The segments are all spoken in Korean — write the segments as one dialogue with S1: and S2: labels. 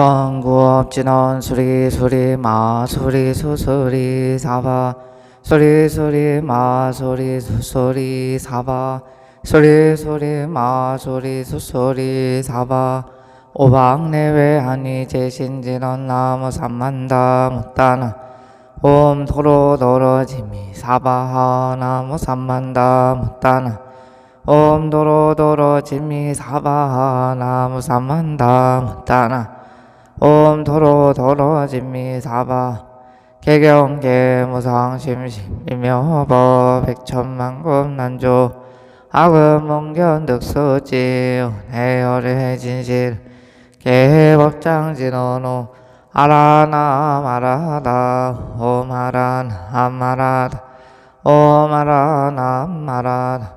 S1: 천구업진원 수리 수리 마 수리 수수리 사바. 수리 수리 마 수리 수수리 사바. 수리 수리 마 수리 수수리 사바. 오박내외하니 제신진원 나무 삼만다 못다나. 옴 도로 도로지미 사바하 나무 삼만다 못다나. 옴 도로 도로지미 사바하 나무 삼만다 못다나 옴 도로 도로 진미 사바. 개경계 무상심심 이묘법 백천만금 난조. 악음 몽견 득수지 해열의 진실. 개법장진원호. 아라나 마라다 옴 아라나 마라다 옴 아라나 마라다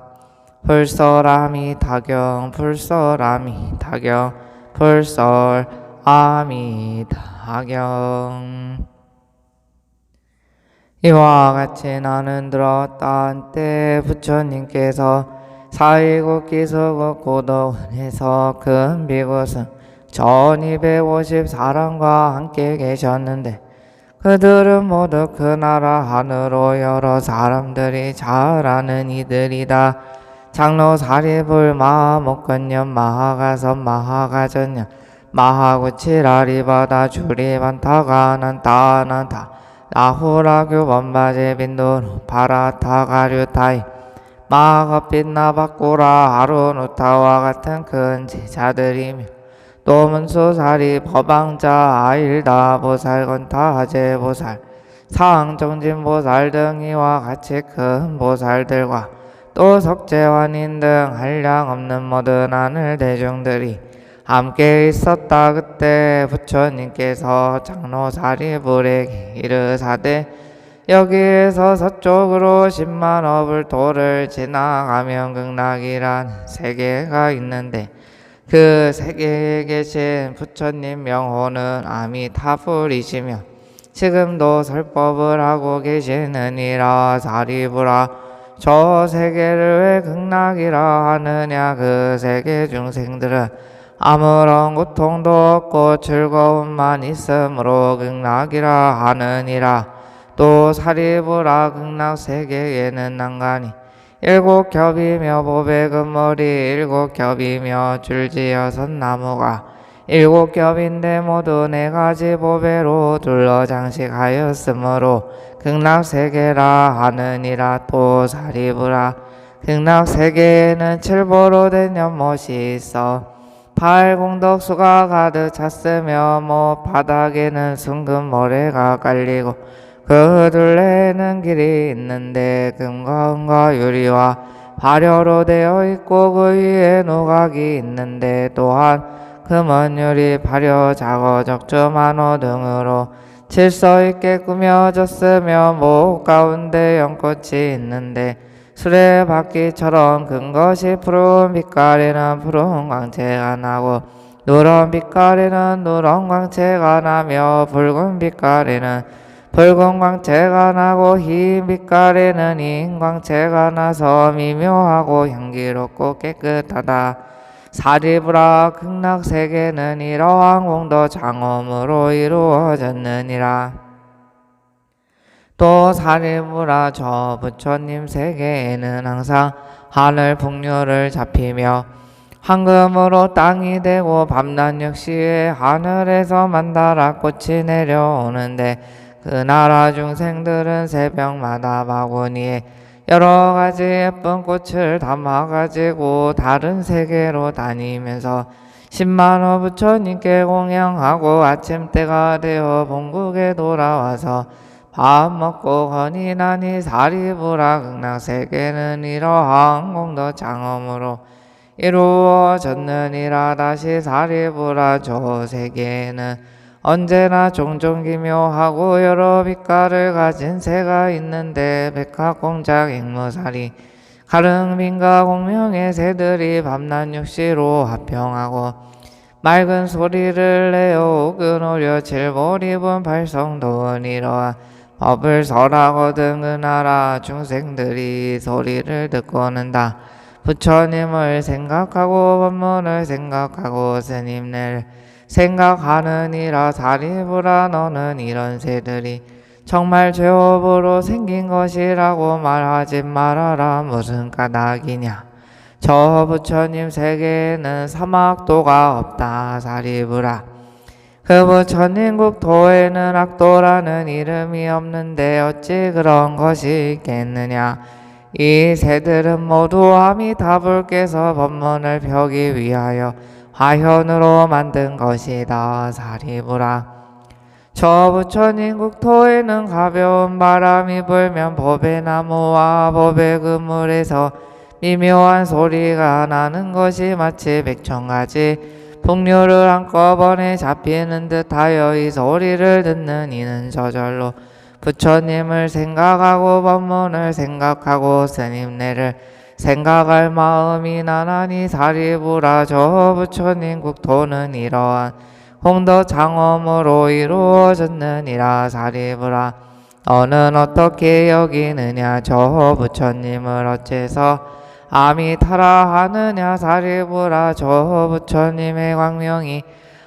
S1: 불설아미 타경 불설아미 타경 불설 아미타경 이와 같이 나는 들었다 한때 부처님께서 사이국 기수국 고도원에서 큰 비구승 전 250사람과 함께 계셨는데 그들은 모두 그 나라 하늘로 여러 사람들이 잘 아는 이들이다. 장로 사리불 마목건년 마하가선 마하가전년 마하구치라리바다 주리반타가난 따난타. 나후라규 범바제 빈도로 파라타가류타이. 마하빛 나바꾸라 하루누타와 같은 큰 제자들이며. 또 문수사리 법왕자 아일다 보살 건타 하제 보살. 상정진 보살 등 이와 같이 큰 보살들과 또 석재환인 등 한량 없는 모든 하늘 대중들이 함께 있었다. 그때 부처님께서 장로사리불에게 이르사대 여기에서 서쪽으로 10만 업을 도를 지나가면 극락이란 세계가 있는데 그 세계에 계신 부처님 명호는 아미타불이시며 지금도 설법을 하고 계시느니라. 사리부라 저 세계를 왜 극락이라 하느냐? 그 세계 중생들은 아무런 고통도 없고 즐거움만 있으므로 극락이라 하느니라. 또 사리부라 극락 세계에는 난간이 일곱 겹이며 보배 금머리 일곱 겹이며 줄지어서 나무가 일곱 겹인데 모두 네 가지 보배로 둘러 장식하였으므로 극락 세계라 하느니라. 또 사리부라 극락 세계에는 칠보로 된 연못이 있어 팔공덕수가 가득 찼으며 뭐 바닥에는 순금 모래가 깔리고 그 둘레에는 길이 있는데 금과 은과 유리와 발효로 되어 있고 그 위에 노각이 있는데 또한 금은 유리 발효 작어 적주 만호 등으로 질서 있게 꾸며졌으며 목 가운데 연꽃이 있는데 수레바퀴처럼 큰 것이 푸른 빛깔에는 푸른 광채가 나고 누런 빛깔에는 누런 광채가 나며 붉은 빛깔에는 붉은 광채가 나고 흰 빛깔에는 흰 광채가 나서 미묘하고 향기롭고 깨끗하다. 사리부라 극락세계는 이러한 공도 장엄으로 이루어졌느니라. 또 사리부라 저 부처님 세계에는 항상 하늘 풍류를 잡히며 황금으로 땅이 되고 밤낮 역시 하늘에서 만다라 꽃이 내려오는데 그 나라 중생들은 새벽마다 바구니에 여러 가지 예쁜 꽃을 담아가지고 다른 세계로 다니면서 십만호 부처님께 공양하고 아침 때가 되어 본국에 돌아와서 밥 먹고 거니 나니 사리부라 극락 세계는 이러한 공도 장엄으로 이루어졌느니라. 다시 사리부라 저 세계에는 언제나 종종 기묘하고 여러 빛깔을 가진 새가 있는데 백합공작 앵무살이 가릉민가 공명의 새들이 밤낮 육시로 합평하고 맑은 소리를 내어 질볼 입은 발성도는 이러한 법을 설하거든 그 나라 중생들이 소리를 듣고는 다. 부처님을 생각하고 법문을 생각하고 스님을 생각하느니라 사리부라 너는 이런 새들이 정말 죄업으로 생긴 것이라고 말하지 말아라. 무슨 까닭이냐. 저 부처님 세계에는 사막도가 없다 사리부라 그 부처님 국토에는 악도라는 이름이 없는데 어찌 그런 것이 있겠느냐. 이 새들은 모두 아미타불께서 법문을 펴기 위하여 화현으로 만든 것이다. 사리부라 저 부처님 국토에는 가벼운 바람이 불면 법의 나무와 법의 그물에서 미묘한 소리가 나는 것이 마치 백천가지 풍류를 한꺼번에 잡히는 듯하여 이 소리를 듣는 이는 저절로 부처님을 생각하고 법문을 생각하고 스님네를 생각할 마음이 나나니 사리부라 저 부처님 국토는 이러한 공덕 장엄으로 이루어졌느니라 사리부라 너는 어떻게 여기느냐 저 부처님을 어째서 아미타라 하느냐 사리부라 저 부처님의 광명이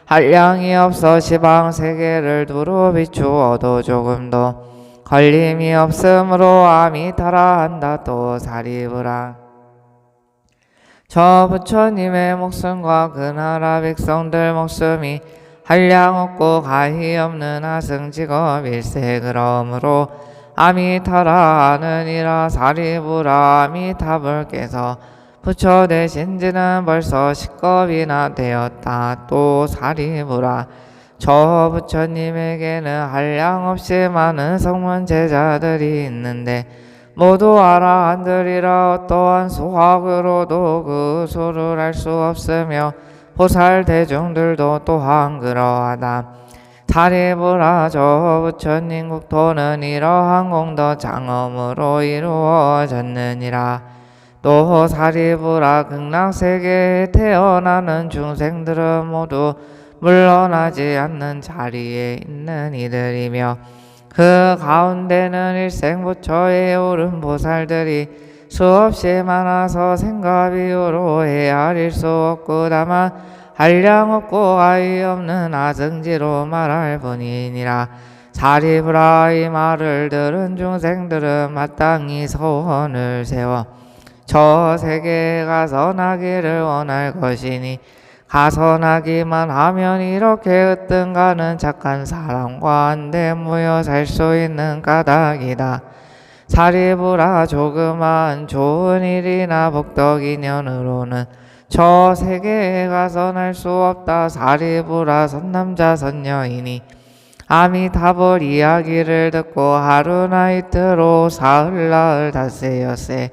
S1: 한량이 없어 시방 세계를 두루 비추어도 조금도 걸림이 없으므로 아미타라 한다 또 사리부라. 저 부처님의 목숨과 그 나라 백성들 목숨이 한량 없고 가히 없는 하승직업 일세 그러므로 아미타라 하느니라 사리부라 아미타불께서 부처 되신 지는 벌써 십겁이나 되었다 또 사리부라 저 부처님에게는 한량 없이 많은 성문 제자들이 있는데 모두 알아 한들이라 어떠한 수학으로도 그 수를 알 수 없으며 보살 대중들도 또한 그러하다. 사리부라 저 부처님 국토는 이러한 공덕 장엄으로 이루어졌느니라. 또 사리부라 극락세계에 태어나는 중생들은 모두 물러나지 않는 자리에 있는 이들이며 그 가운데는 일생 부처에 오른 보살들이 수없이 많아서 생가비유로 헤아릴 수 없고 다만 한량 없고 아이 없는 아승지로 말할 뿐이니라 사리브라 이 말을 들은 중생들은 마땅히 소원을 세워 저 세계에 가서 나기를 원할 것이니 가서 나기만 하면 이렇게 으뜸가는 착한 사람과 한데 모여 살 수 있는 까닭이다. 사리부라 조그만 좋은 일이나 복덕 인연으로는 저 세계에 가서 날수 없다. 사리부라 선남자 선녀이니 아미타불 이야기를 듣고 하루나 이틀로 사흘 나흘 닷새였세.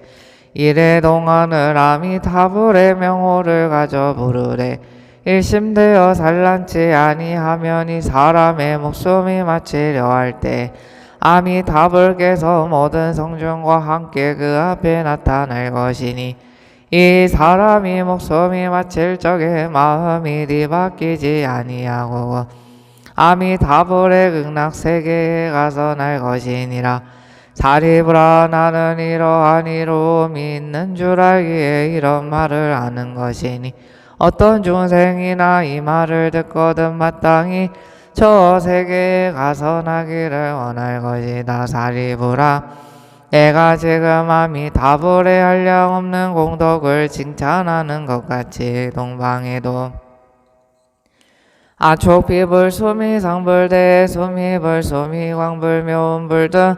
S1: 이래 동안을 아미타불의 명호를 가져 부르래. 일심되어 산란치 아니하면 이 사람의 목숨이 마치려 할 때 아미타불께서 모든 성중과 함께 그 앞에 나타날 것이니 이 사람이 목숨이 마칠 적에 마음이 뒤바뀌지 아니하고 아미타불의 극락세계에 가서 날 것이니라. 사리브라 나는 이러한 이로움이 있는 줄 알기에 이런 말을 하는 것이니 어떤 중생이나 이 말을 듣거든 마땅히 저 세계에 가서 나기를 원할 것이다. 사리부라 내가 지금 아미 다불에 한량 없는 공덕을 칭찬하는 것 같이 동방에도. 아촉비불 소미 상불대 소미불 소미 광불 묘음불 등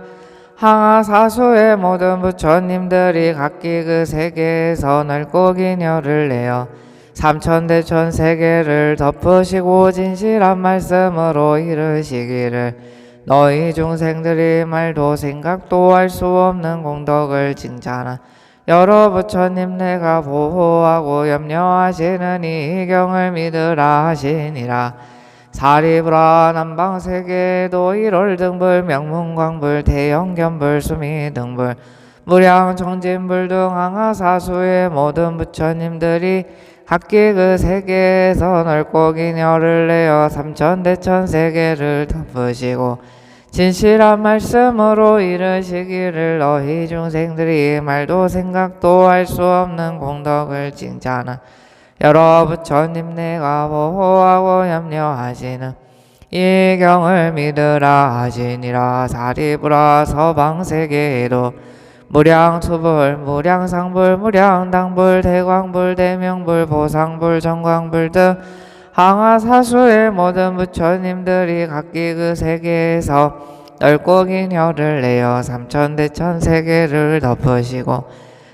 S1: 항하 사수의 모든 부처님들이 각기 그 세계에서 넓고 기녀를 내어 삼천대천 세계를 덮으시고 진실한 말씀으로 이르시기를 너희 중생들이 말도 생각도 할 수 없는 공덕을 칭찬한 여러 부처님 내가 보호하고 염려하시는 이 경을 믿으라 하시니라. 사리브라 남방세계에도 일월 등불 명문광불 대형견불 수미 등불 무량 정진불 등 항하사수의 모든 부처님들이 각기 그 세계에서 넓고 긴 열을 내어 삼천대천 세계를 덮으시고 진실한 말씀으로 이르시기를 너희 중생들이 말도 생각도 할 수 없는 공덕을 칭찬한 여러 부처님 내가 보호하고 염려하시는 이 경을 믿으라 하시니라. 사리부라 서방세계에도 무량투불 무량상불 무량당불 대광불 대명불 보상불 정광불 등 항하사수의 모든 부처님들이 각기 그 세계에서 넓고 긴 혀를 내어 삼천대천 세계를 덮으시고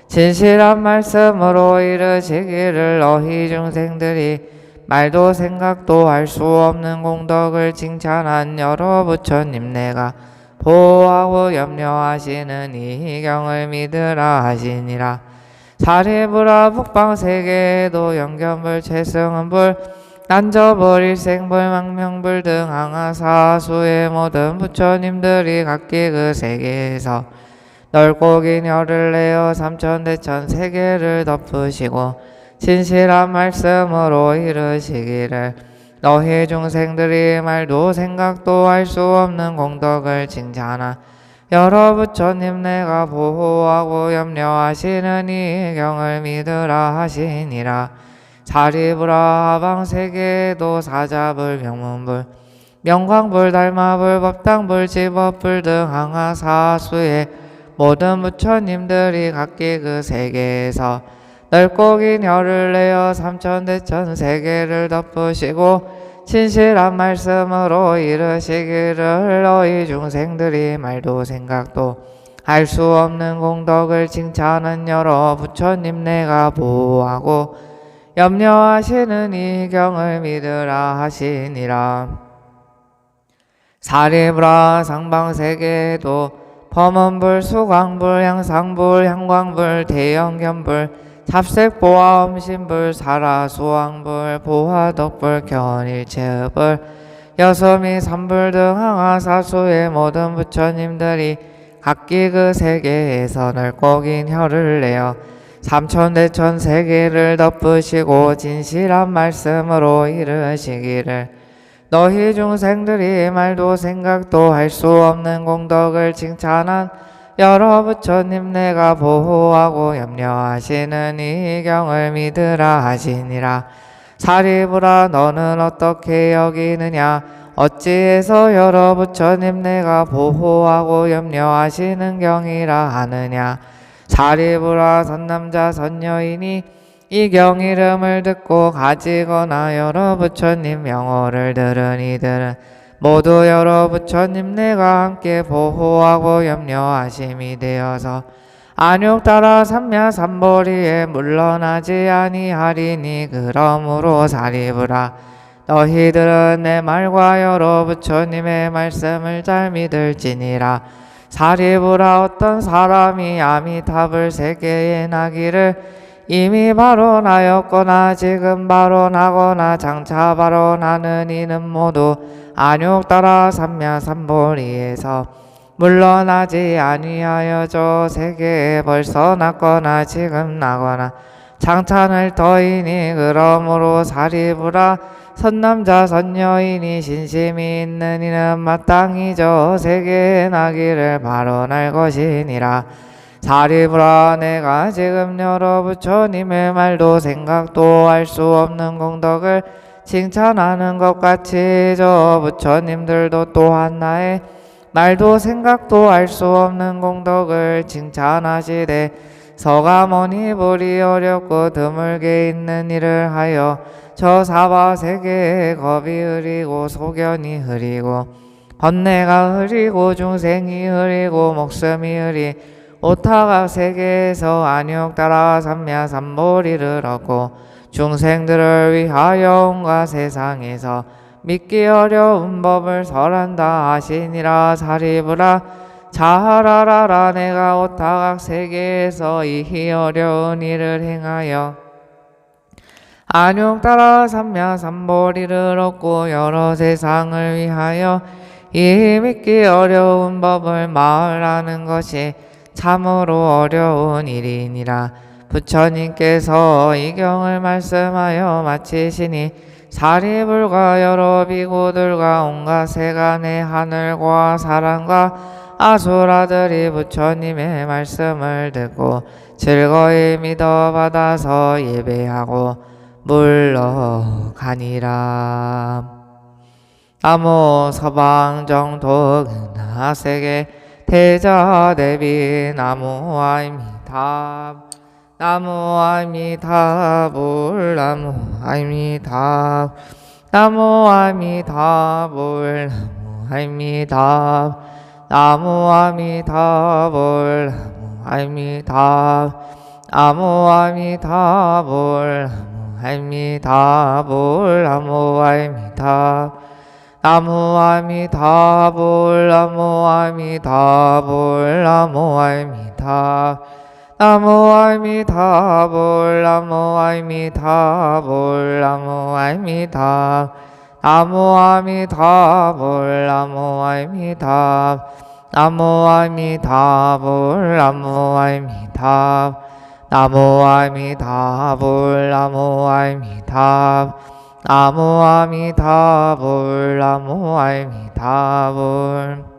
S1: 진실한 말씀으로 이르시기를 너희 중생들이 말도 생각도 할수 없는 공덕을 칭찬한 여러 부처님 내가 보호하고 염려하시는 이 경을 믿으라 하시니라. 사리부라 북방세계에도 영견불 최승은불 난저불 일생불 망명불 등 항하사 수의 모든 부처님들이 각기 그 세계에서 넓고 긴 혀를 내어 삼천대천 세계를 덮으시고 진실한 말씀으로 이르시기를 너희 중생들이 말도 생각도 할 수 없는 공덕을 칭찬하 여러 부처님 내가 보호하고 염려하시는 이 경을 믿으라 하시니라 사리부라 하방세계에도 사자불 명문불 명광불 달마불 법당불 지법불 등 항하사수의 모든 부처님들이 각기 그 세계에서 넓고 긴 혀를 내어 삼천대천 세계를 덮으시고 진실한 말씀으로 이르시기를 너희 중생들이 말도 생각도 할수 없는 공덕을 칭찬한 여러 부처님 내가 보호하고 염려하시는 이 경을 믿으라 하시니라. 사리브라 상방세계도 범원불 수광불 향상불 향광불 대영견불 잡색보화 엄신불 사라 수왕불 보화덕불 견일체불 여섬이 삼불 등 항하사수의 모든 부처님들이 각기 그 세계에서 넓고 긴 혀를 내어 삼천대천 세계를 덮으시고 진실한 말씀으로 이르시기를. 너희 중생들이 말도 생각도 할 수 없는 공덕을 칭찬한 여러 부처님 내가 보호하고 염려하시는 이 경을 믿으라 하시니라. 사리부라 너는 어떻게 여기느냐? 어찌해서 여러 부처님 내가 보호하고 염려하시는 경이라 하느냐 사리부라 선남자 선여인이 이경 이름을 듣고 가지거나 여러 부처님 명호를 들은 이들은 모두 여러 부처님 내가 함께 보호하고 염려하심이 되어서 안욕 따라 삼야 삼보리에 물러나지 아니하리니 그러므로 사리부라 너희들은 내 말과 여러 부처님의 말씀을 잘 믿을지니라 사리부라 어떤 사람이 아미탑을 세계에 나기를 이미 발언하였거나 지금 발언하거나 장차 발언하는 이는 모두 안욕 따라 삼야 삼보리에서 물러나지 아니하여 저 세계에 벌써 났거나 지금 나거나 장찬을 터이니 그러므로 사리부라 선남자 선여인이 신심이 있는 이는 마땅히 저 세계에 나기를 발언할 것이니라. 사리부라 내가 지금 여러 부처님의 말도 생각도 할 수 없는 공덕을 칭찬하는 것 같이 저 부처님들도 또한 나의 말도 생각도 할 수 없는 공덕을 칭찬하시되 서가모니 보리 어렵고 드물게 있는 일을 하여 저 사바 세계에 겁이 흐리고 소견이 흐리고 번뇌가 흐리고 중생이 흐리고 목숨이 흐리 오타가 세계에서 안욕 따라 삼야 삼보리를 얻고 중생들을 위하여 온갖 세상에서 믿기 어려운 법을 설한다 하시니라 사리부라 자하라라라 내가 오타각 세계에서 이 어려운 일을 행하여 안욕 따라 삼야 삼보리를 얻고 여러 세상을 위하여 이 믿기 어려운 법을 말하는 것이 참으로 어려운 일이니라. 부처님께서 이 경을 말씀하여 마치시니 사리불과 여러 비고들과 온갖 세간의 하늘과 사람과 아수라들이 부처님의 말씀을 듣고 즐거이 믿어 받아서 예배하고 물러가니라. 나무 서방정독 나세계 대자 대비 나무 아이미답 나무 아이미답을 나무 아이미답 나무 아미다불 나무 아미다 나무 아미다불 나무 아미다 나무 아미다불 나무 아미다불 나무 아미다 나무 아미다불 나무 아미다불 나무 아미다 나무 아미다불 나무 아미다불 나무 아미다 나무 아미다불 나무 아미다 나무 아미다불 나무 아미다 나무 아미다불 나무 아미다 나무 아미다불 나무 아미다불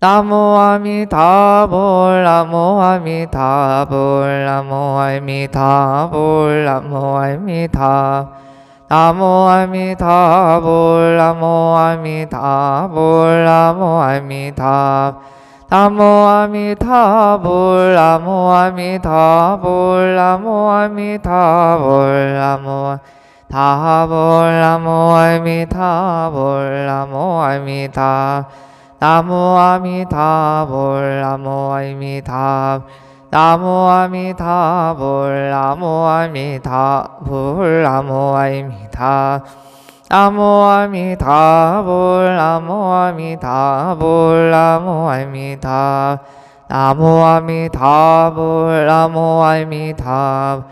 S1: 나무 아미다불 나무 아미다불 나무 아미다불 나무 아미다 나무 아미다불 나무 아미다불 나무 아미다 나무 아미다불 나무 아미다불 나무 아미다불 나무 다불 나무 아미다불 나무 아미다 나무 아미다불 나무 아미다 나무 아미다불 나무 아미다불 나무 아미다 나무 아미다불 나무 아미다불 나무 아미다 나무 아미다불 나무 아미다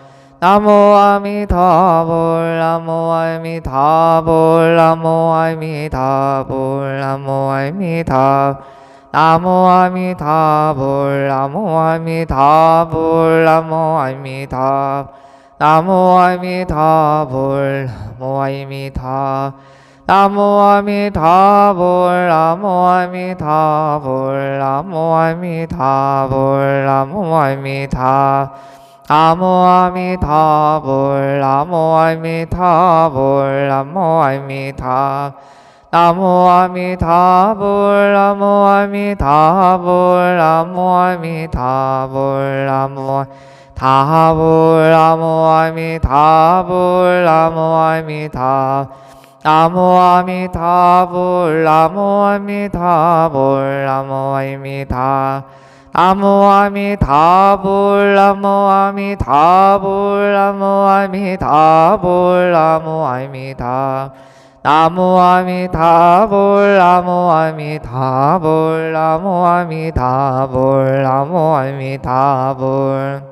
S1: 나무 아미다불 나무 아미다불 나무 아미다불 나무 아미다 나무 아미다불 나무 아미다불 나무 아미다 나무 아미다불 나무 아미다 나무 아미다불 나무 아미다불 나무 아미다불 나무 아미다 나무 아미다불 나무 아미다불 나무 아미다 나무 아미다불 나무 아미다불 나무 아미다불 나무 다불 나무 아미다불 나무 아미다 나무 아미다불 나무 아미다불 나무 아미다 나무 아미다불 나무 아미다불 나무 아미다불 나무 아미다 나무 아미다불 나무 아미다불 나무 아미다불 나무 아미다불.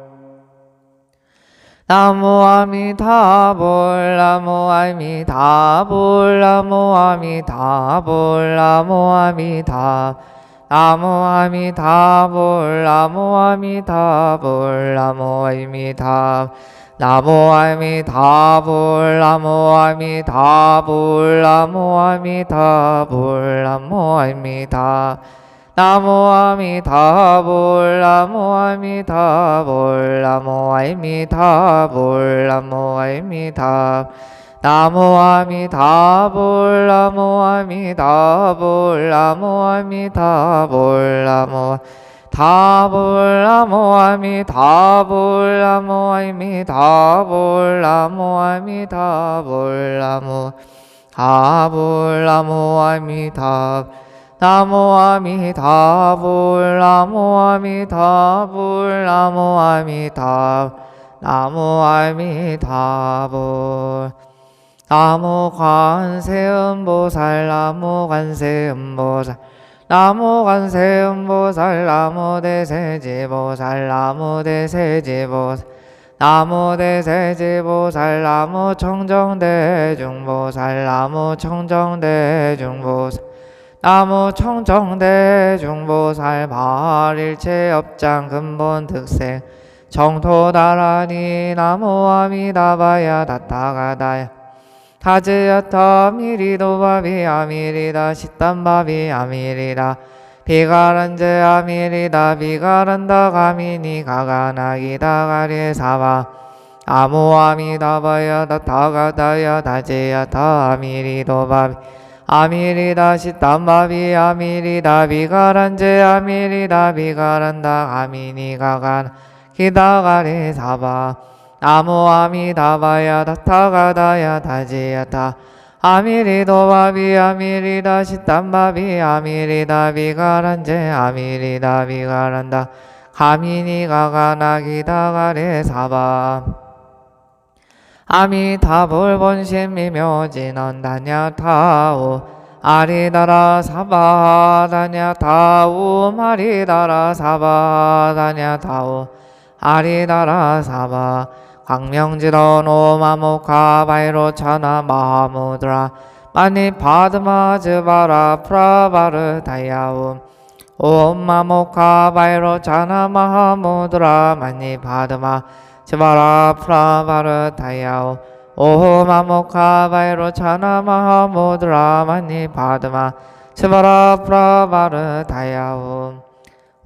S1: 나무 아미다불 나무 아미다불 나무 아미다불 나무 아미다 나무 아미다불 나무 아미다불 나무 아미다 나무 아미다불 나무 아미다불 나무 아미다불 나무 아미다 나무 아미다불 나무 아미다불 나무 아미다불 나무 아미다 나무 아미다불 나무 아미다불 나무 아미다불 나무 다불 나무 아미다불 나무 아미다불 나무 아미다불 나무 다불 나무 아미다 나무 아미다불 나무 아미다불 나무 아미다 나무 아미다불 나무 관세음보살 나무 관세음보살 나무 관세음보살 나무 대세지보살 나무 대세지보살 나무 대세지보살 나무 청정대중보살 나무 청정대중보살 나무 청정대중보살 발일체 업장 근본 특생 정토다라니 나무 아미다바야 다타가다야 타즈야타 미리도 바비 아미리다 시탄바비 아미리다 비가란제 아미리다 비가란다 가미니 가가나기다 가리사바 아무아미다바야 다타가다야 다제야 다아미리도 바비 아미리다 시땀바비 아미리다 비가란제 아미리다 비가란다 아미니가간 기다가리 사바 아무아미다바야 다타가다야 다제야 다. 아미리도바비 아미리다 시땀바비 아미리다 비가란제 아미리다 비가란다. 가미니가 가나기다가래 사바. 아미타불 본심이며 진언다냐 타오. 아리다라 사바다냐 타오. 마리다라 사바다냐 타오 아리다라 사바 광명지로 노마모카 바이로 차나 마하무드라. 마니 파드마 즈바라 프라바르 다야움 옴. 마모카 바이로 차나 마하무드라. 마니 파드마 즈바라 프라바르 다야오 오 마모카 바이로 차나 마하무드라. 마니 파드마 즈바라 프라바르 다야오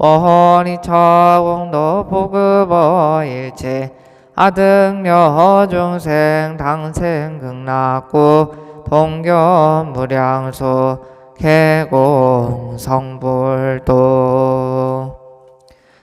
S1: 오호니 처공도 보급어 일체 아등여 중생 당생 극락구 동교 무량수 개공 성불도.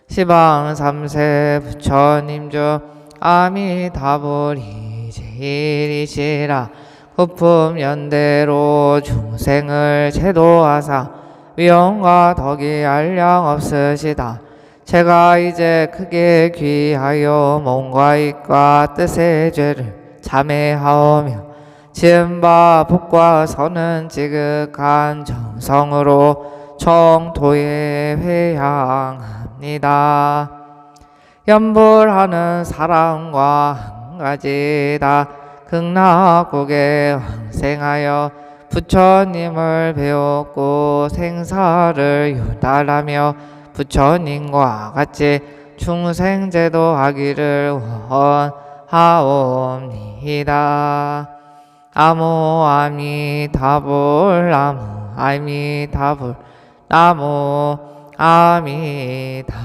S1: 시방 삼세 부처님 주 아미다불이 제일이시라. 구품 연대로 중생을 제도하사 위엄과 덕이 알량 없으시다. 제가 이제 크게 귀하여 몸과 입과 뜻의 죄를 참회하오며 지은 바 복과 선은 지극한 정성으로 청토에 회향합니다. 연불하는 사랑과 한 가지다 극락국에 왕생하여 부처님을 배웠고 생사를 유달하며 부처님과 같이 중생제도 하기를 원하옵니다. 아무 아미다불 나무 아미다불 나무 아미다불